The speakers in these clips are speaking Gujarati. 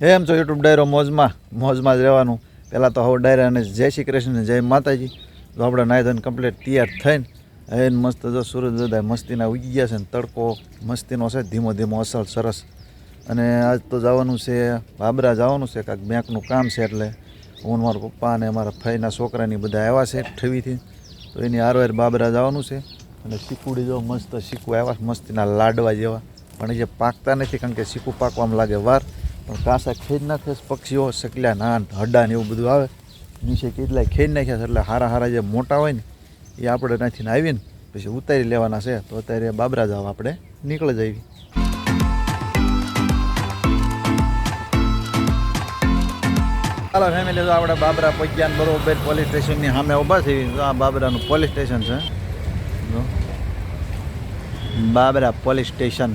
એમ છો યુટ્યુબ ડાયરો મોજમાં મોજમાં જ રહેવાનું. પહેલાં તો હવે ડાયરાને જય શ્રી કૃષ્ણ જય માતાજી. તો આપણે નાહી ધોઈને કમ્પ્લીટ તૈયાર થઈને એને મસ્ત જો સૂરજ દાદા મસ્તીના ઉગી ગયા છે ને તડકો મસ્તીનો છે, ધીમો ધીમો અસલ સરસ. અને આજ તો જવાનું છે, બાબરા જવાનું છે કાંઈક બેંકનું કામ છે એટલે હું મારા પપ્પા અને મારા ભાઈના છોકરાની બધા આવ્યા છે ઠવીથી. તો એની હારવાર બાબરા જવાનું છે. અને શીકુડી જો મસ્ત શીકુ આવ્યા મસ્તીના લાડવા જેવા. પણ જે પાકતા નથી કારણ કે શીકુ પાકવામાં લાગે વાર. પણ કાંસા ખેડ નાખે પક્ષીઓ સકલ્યા નાન, હડા ને એવું બધું આવે. નીચે કેટલાય ખેડ નાખ્યા છે, એટલે હારા હારા જે મોટા હોય ને, એ આપણે ત્યાંથી આવીને પછી ઉતારી લેવાના છે. તો અત્યારે બાબરા જાવ આપણે નીકળી જઈએ. ચાલો ફેમિલી તો આપણે બાબરા પગ્યાન બરોબર પોલીસ સ્ટેશનની સામે ઊભા થઈ તો આ બાબરાનું પોલીસ સ્ટેશન છે. બાબરા પોલીસ સ્ટેશન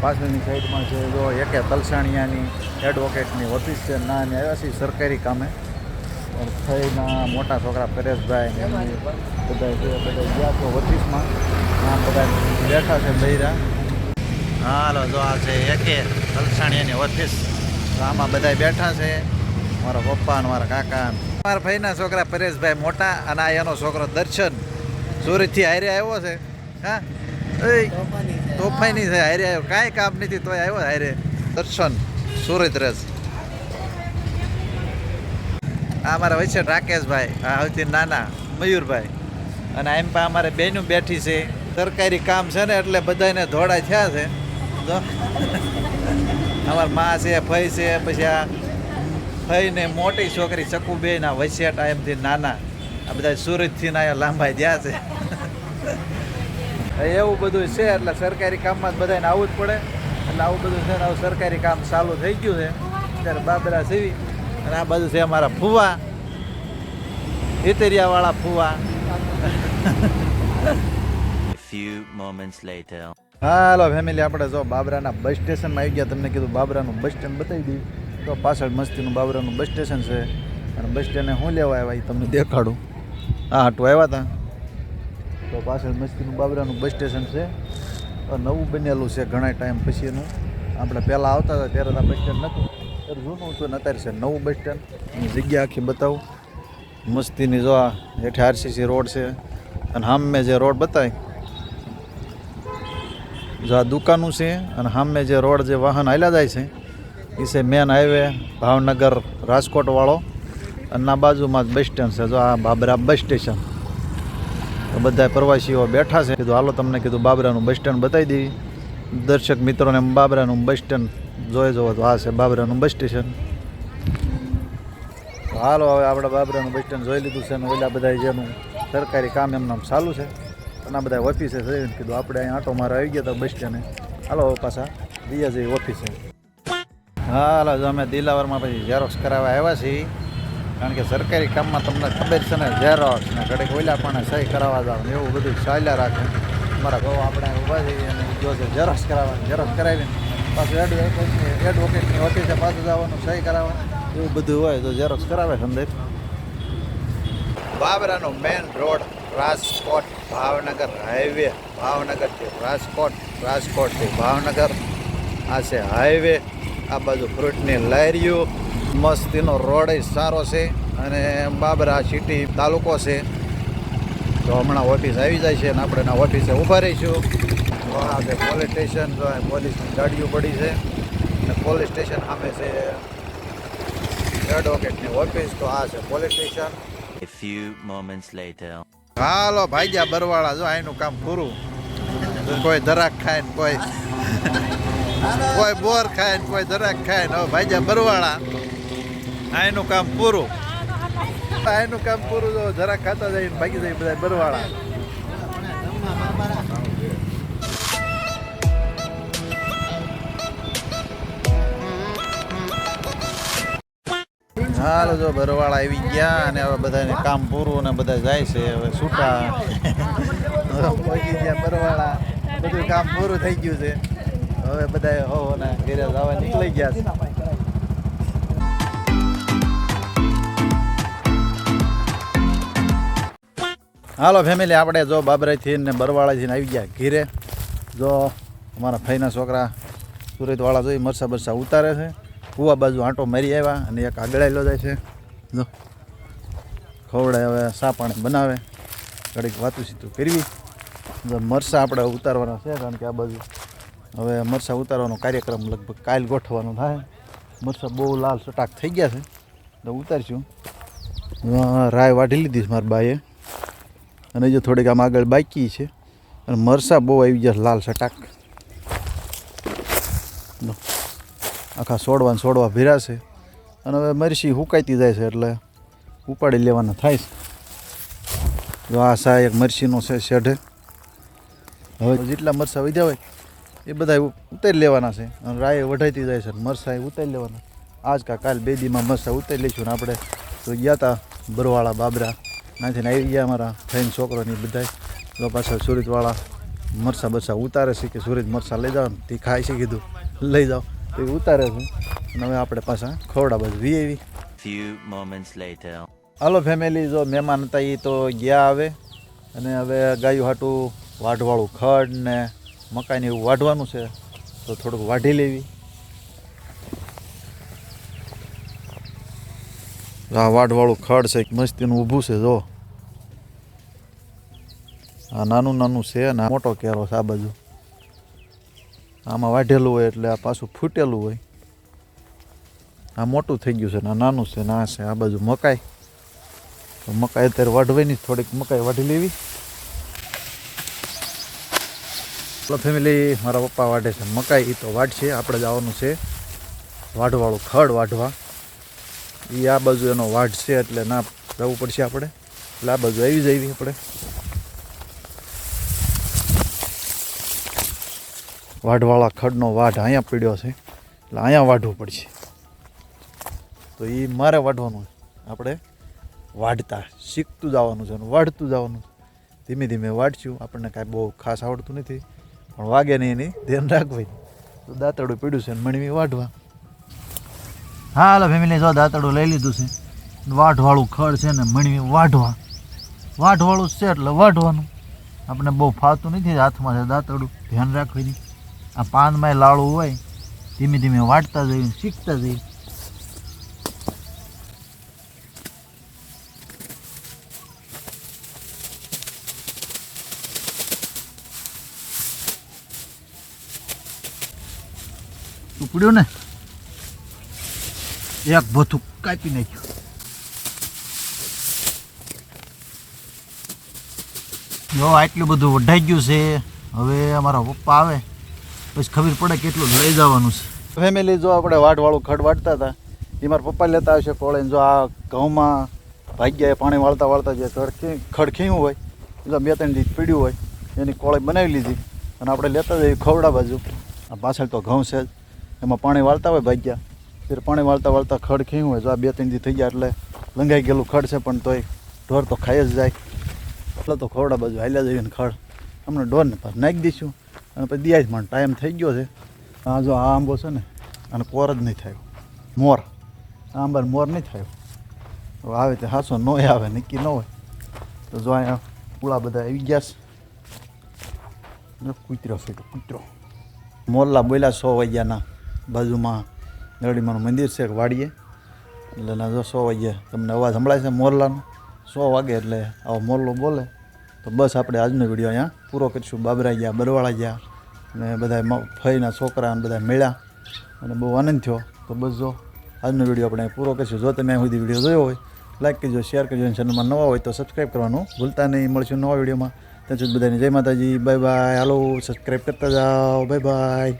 પાછળની સાઈડમાં છે જો એકે તલસાણિયાની એડવોકેટની ઓફિસ છે ના ને આવ્યા છે સરકારી કામે. થઈના મોટા છોકરા પરેશભાઈ એમની બધા બધા ગયા તો ઓફિસમાં. આ બધા બેઠા છે બૈરા. હાલો જો આ છે એકે તલસાણિયાની ઓફિસ આમાં બધા બેઠા છે. મારા પપ્પા ને મારા કાકા મારા ભાઈના છોકરા પરેશભાઈ મોટા અને આ એનો છોકરો દર્શન. સુરતથી હારે આવ્યો છે. હા? તોફાની છે હારે આવ્યો. કાંઈ કામ નથી, તોય આવ્યો હારે. દર્શન, સુરત રસ. આ મારા વચ્ચે રાકેશભાઈ, આ સૌથી નાના મયુરભાઈ. અને એમ પણ અમારે બેનું બેઠી છે. સરકારી કામ છે ને, એટલે બધાને ધોળા થયા છે. તો અમારા મા છે, ફઈ છે, પછી આ ફઈ ને મોટી છોકરી ચકુબેન, આ આ એમથી નાના. આ બધા સુરતથી ના લાંબા ગયા છે. એવું બધું છે એટલે સરકારી કામમાં જ બધાને આવવું જ પડે. એટલે આવું બધું છે ને આવું સરકારી કામ ચાલુ થઈ ગયું છે. ત્યારે બાબરા સીવી અને આ બધું છે અમારા ફુવા. ઇતરિયાવાળા ફુવા. હાલો ફેમિલી આપણે જો બાબરાના બસ સ્ટેશનમાં આવી ગયા. તમને કીધું બાબરાનું બસ સ્ટેન્ડ બતાવી દઈએ. તો પાછળ મસ્તીનું બાબરાનું બસ સ્ટેશન છે. અને બસ સ્ટેન્ડે હું લેવા આવ્યા એ તમને દેખાડું. હા હાટું આવ્યા હતા તો પાછળ મસ્તીનું બાબરાનું બસ સ્ટેશન છે. નવું બનેલું છે ઘણા ટાઈમ પછી એનું. આપણે પહેલાં આવતા હતા, ત્યારે બસ સ્ટેન્ડ નહોતું ત્યારે જૂનું હતું ને અત્યારે છે નવું બસ સ્ટેન્ડ. જગ્યા આખી બતાવું. મસ્તીની જો આ હેઠે આરસીસી રોડ છે. અને સામે જે રોડ બતાવી જો આ દુકાનું છે અને સામે જે રોડ જે વાહન હાલ્યા જાય છે, એ છે મેન હાઈવે ભાવનગર, રાજકોટવાળો. અને આ બાજુમાં જ બસ સ્ટેન્ડ છે, જો આ બાબરા બસ સ્ટેશન. તો બધા પ્રવાસીઓ બેઠા છે. કીધું, હાલો, તમને કીધું બાબરાનું બસ સ્ટેન્ડ બતાવી દેવી દર્શક મિત્રોને બાબરાનું બસ સ્ટેન્ડ જોઈ જવો તો આ છે બાબરાનું બસ સ્ટેશન. હાલો, હવે આપણે બાબરાનું બસ સ્ટેન્ડ જોઈ લીધું છે અને ઓલા બધા જેનું સરકારી કામ એમનામ ચાલુ છે. અને બધા ઓફિસે જઈને કીધું, આપણે અહીં આટો મારો આવી ગયા હતા બસ સ્ટેન્ડે. હાલો પાછા દિયા જઈ ઓફિસે. હાલો અમે દિલાવરમાં પછી ઝેરોક્ષ કરાવવા આવ્યા છીએ. કારણ કે સરકારી કામમાં તમને ખબર છે ને ઝેરોક્ષ ને ઘડીક ઓલા પણ સહી કરાવવા જાવ ને એવું બધું ચાલ્યા રાખે. મારા બહુ આપણે ઊભા છીએ અને જો છે ઝેરોક્સ કરાવવાનું ઝેરોક્ષ કરાવીને પાછું એડવોકેટની એડવોકેટની ઓફિસે પાછું જવાનું, સહી કરાવવાનું. એવું બધું હોય તો ઝેરોક્ષ કરાવે સંદેશ બાબરાનો main road Rajkot Bhavnagar highway ભાવનગરથી Rajkot રાજકોટથી ભાવનગર. આ છે હાઈવે આ બાજુ ફ્રૂટની લારીઓ મસ્તીનો રોડ સારો છે અને બાબરા સિટી તાલુકો છે. તો હમણાં ઓફિસ આવી જાય છે અને આપણે એના ઓફિસે ઊભા રહીશું. આજે છે પોલીસ સ્ટેશન તો પોલીસની ગાડીઓ પડી છે. અને પોલીસ સ્ટેશન સામે છે એડવોકેટની ઓફિસ. તો આ છે police station. A few moments later. હાલો ભાઈજા બરવાળા જો આનું કામ પૂરું. કોઈ દરાક ખાય ને કોઈ કોઈ બોર ખાય ને કોઈ દરાક ખાય ને. હવે ભાઈજા બરવાળા આનું કામ પૂરું. આનું કામ પૂરું જો જરાક ખાતા જાય ભાગી જાય બધા બરવાળા. હાલો જો ભરવાળા આવી ગયા અને હવે બધાને કામ પૂરું અને બધા જાય છે હવે છૂટા પહોંચી ગયા બરવાળા. બધું કામ પૂરું થઈ ગયું છે. હવે બધા હો ને ઘેરે જવા નીકળી ગયા છે. હાલો ફેમિલી આપણે જો બાબરાથી ને બરવાળાથી આવી ગયા ઘીરે. જો અમારા ભાઈના છોકરા સુરતવાળા જોઈ મરસા બરસા ઉતારે છે. કુવા બાજુ આંટો મારી આવ્યા અને એક આગળેલો જાય છે. જો. ખવડે હવે, સા બનાવે. ઘડીક વાતું સીતું કરવી જો મરસા આપણે ઉતારવાના છે, કારણ કે આ બાજુ હવે મરસા ઉતારવાનો કાર્યક્રમ લગભગ કાલ ગોઠવવાનો થાય. મરસા બહુ લાલ સટાક થઈ ગયા છે. તો ઉતારશું. રાય વાઢી લીધી છે મારા બાએ અને જો થોડીક આમ આગળ બાકી છે. અને મરસા બહુ આવી ગયા લાલ સટાક. આખા સોડવા ને સોડવા ભીરાશે અને હવે મરસી હુકાઈતી જાય છે એટલે ઉપાડી લેવાના થાય છે. જો આ સા એક મરસીનો છે શેઢે. હવે જેટલા મરસા વધ્યા હોય એ બધા ઉતારી લેવાના છે. અને રાય વઢાઈતી જાય છે મરસા એ ઉતારી લેવાના. આજ કા કાલ બે દીમાં મરસા ઉતારી લઈશું ને આપણે. તો ગયા હતા બરવાળા બાબરા. નાથીને આવી ગયા અમારા ફ્રેન્ડ છોકરોની બધાય. તો પાછા સુરતવાળા મરસા બરસા ઉતારે છે કે સુરત મરસા લઈ જાઓ તે ખાય છે કીધું. લઈ જાઓ. તે એ ઉતારે છે. અને હવે આપણે પાછા ખવડા બાજુ વી આવી Few moments later. હાલો ફેમિલી જો મહેમાન હતા એ તો ગયા આવે અને હવે ગાયું હાટું વાઢવાળું ખડ ને મકાઈને એવું વાઢવાનું છે. તો થોડુંક વાઢી લેવી. આ વાઢવાળું ખડ છે, એક મસ્તીનું ઊભું છે, જો. આ નાનું નાનું છે આ મોટો કેરો છે આ બાજુ. આમાં વાઢેલું હોય એટલે આ પાછું ફૂટેલું હોય. આ મોટું થઈ ગયું છે ને, આ નાનું છે ને, આ છે, આ બાજુ મકાઈ. તો મકાઈ અત્યારે વાઢવાની થોડીક મકાઈ વાઢી લેવી. ફેમિલી મારા પપ્પા વાઢે છે મકાઈ એ તો વાઢશે, આપણે જવાનું છે. વાઢવાળું ખડ વાઢવા. એ આ બાજુ એનો વાઢ છે એટલે ના જવું પડશે આપણે. એટલે આ બાજુ આવી જઈએ આપણે. વાઢવાળા ખડનો વાઢ અહીંયા પીડ્યો છે. એટલે અહીંયા વાઢવું પડશે. તો એ મારે વાઢવાનું આપણે વાઢતા શીખતું જવાનું છે અને વાઢતું જવાનું ધીમે ધીમે વાઢશું. આપણને કાંઈ બહુ ખાસ આવડતું નથી. પણ વાગે નહીં એની. ધ્યાન રાખવી તો દાંતડું પીડ્યું છે અને મણવી વાઢવા. હાલો ફેમિલી જો દાંતરડું લઈ લીધું છે. વાઢવાળું ખડ છે ને મણવી વાઢવા. વાઢવાળું છે એટલે વાઢવાનું. આપણે બહુ ફાવતું નથી હાથમાં છે દાંતરડું ધ્યાન રાખવી આ પાનમાં લાળું હોય, ધીમે ધીમે વાટતા જઈએ, શીખતા જઈએ. ઉપડ્યું ને? એક ભથું કાપી નાખ્યું. જો આટલું બધું વઢાઈ ગયું છે, હવે અમારા પપ્પા આવે, પછી ખબર પડે કેટલું લઈ જવાનું છે. ફેમિલી જો આપણે વાટવાળું ખડ વાટતા હતા, એ મારા પપ્પા લેતા આવશે કોળે જો આ ઘઉંમાં ભાગ્યાએ પાણી વાળતા વાળતા જે ખડ ખી- ખડ ખીયું હોય, એ બે ત્રણ દીધ પીડ્યું હોય, એની કોળે બનાવી લીધી, અને આપણે લેતા જઈએ ખવડા બાજુ. આ પાછળ તો ઘઉં છે જ, એમાં પાણી વાળતા હોય ભાગ્યા. ફેર પાણી વાળતા વાળતા ખડ ખીયું હોય, જો આ બે ત્રણ દી થઈ ગયા એટલે લંગાઈ ગયેલું ખડ છે, પણ તોય ઢોર તો ખાઈ જ જાય. એટલે તો ખોરડા બાજુ હાલ્યા જઈને ખડ. અમને ઢોરને પાછ નાખી દઈશું અને પછી દિયા જ મને ટાઈમ થઈ ગયો છે. આ જો આ આંબો છે ને અને કોર જ નહીં થયો. મોર. આ આંબાને મોર નહીં થયો. આવે તે હાસો ન આવે, નક્કી ન હોય. તો જો અહીંયા પૂળા બધા આવી ગયા છે. કૂતરો છે કૂતરો? મોરલા બોલ્યા સો વાગ્યાના બાજુમાં નરડીમાનું મંદિર છે વાડીએ. એટલે જો સો વાગ્યે તમને અવાજ સંભળાય છે મોરલાનો. સો વાગે એટલે આવો મોરલો બોલે. તો બસ આપણે આજનો વીડિયો અહીંયા પૂરો કરીશું. બાબરા ગયા, બરવાળા ગયા અને બધા ફઈના છોકરા અને બધા મળ્યા અને બહુ આનંદ થયો. તો બસ જો આજનો વીડિયો આપણે પૂરો કરીશું. જો તમે સુધી વીડિયો જોયો હોય, લાઈક કરજો, શેર કરજો અને ચેનલમાં નવા હોય તો સબસ્ક્રાઈબ કરવાનું ભૂલતા નહીં. મળશું નવા વિડીયોમાં. ત્યાં સુધી બધાને જય માતાજી. Bye bye. હાલો, સબસ્ક્રાઈબ કરતા જાઓ. Bye bye.